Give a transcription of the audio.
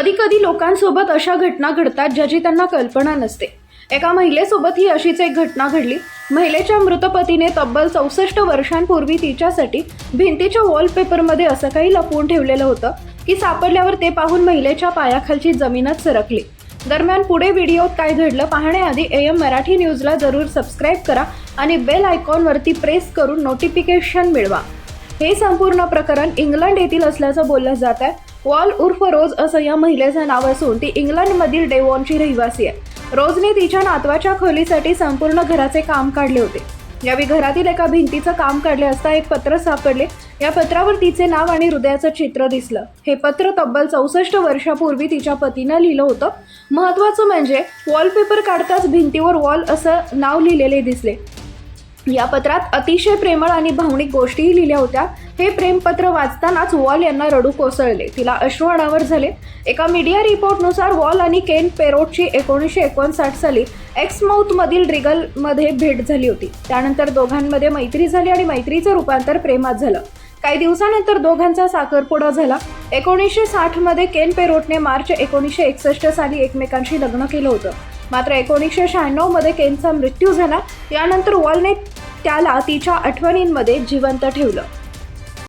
कधी कधी लोकांसोबत अशा घटना घडतात ज्याची त्यांना कल्पना नसते. एका महिलेसोबत ही अशीच एक घटना घडली. महिलेच्या मृतपतीने तब्बल चौसष्ट वर्षांपूर्वी तिच्यासाठी भिंतीच्या वॉलपेपरमध्ये असं काही लपवून ठेवलेलं होतं की सापडल्यावर ते पाहून महिलेच्या पायाखालची जमीनच सरकली. दरम्यान पुढे व्हिडिओत काय घडलं पाहण्याआधी ए एम मराठी न्यूजला जरूर सबस्क्राईब करा आणि बेल आयकॉनवरती प्रेस करून नोटिफिकेशन मिळवा. हे संपूर्ण प्रकरण इंग्लंड येथील असल्याचं बोललं जात आहे. वॉल उर्फ रोज असं या महिलेचं नाव असून ती इंग्लंडमधील डेवॉनची रहिवासी आहे. रोजने तिच्या नातवाच्या खोलीसाठी संपूर्ण घराचे काम काढले होते. यावेळी घरातील एका भिंतीचं काम काढले असता एक पत्र सापडले. या पत्रावर तिचे नाव आणि हृदयाचं चित्र दिसलं. हे पत्र तब्बल चौसष्ट वर्षापूर्वी तिच्या पतीनं लिहिलं होतं. महत्त्वाचं म्हणजे वॉलपेपर काढताच भिंतीवर वॉल असं नाव लिहिलेले दिसले. या पत्रात अतिशय प्रेमळ आणि भावनिक गोष्टीही लिहिल्या होत्या. हे प्रेमपत्र वाचतानाच वॉल यांना रडू कोसळले. तिला अश्रू अनावर झाले. एका मीडिया रिपोर्टनुसार वॉल आणि केन पेरोटची एकोणीसशे एकोणसाठ साली एक्समाऊथमधील ड्रिगलमध्ये भेट झाली होती. त्यानंतर दोघांमध्ये मैत्री झाली आणि मैत्रीचं रूपांतर प्रेमात झालं. काही दिवसानंतर दोघांचा साखरपुडा झाला. एकोणीसशे साठमध्ये केन पेरोटने मार्च एकोणीसशे एकसष्ट साली एकमेकांशी लग्न केलं होतं. मात्र एकोणीसशे शहाण्णवमध्ये केनचा मृत्यू झाला. यानंतर वॉलने त्याला तिच्या आठवणींमध्ये जिवंत ठेवलं.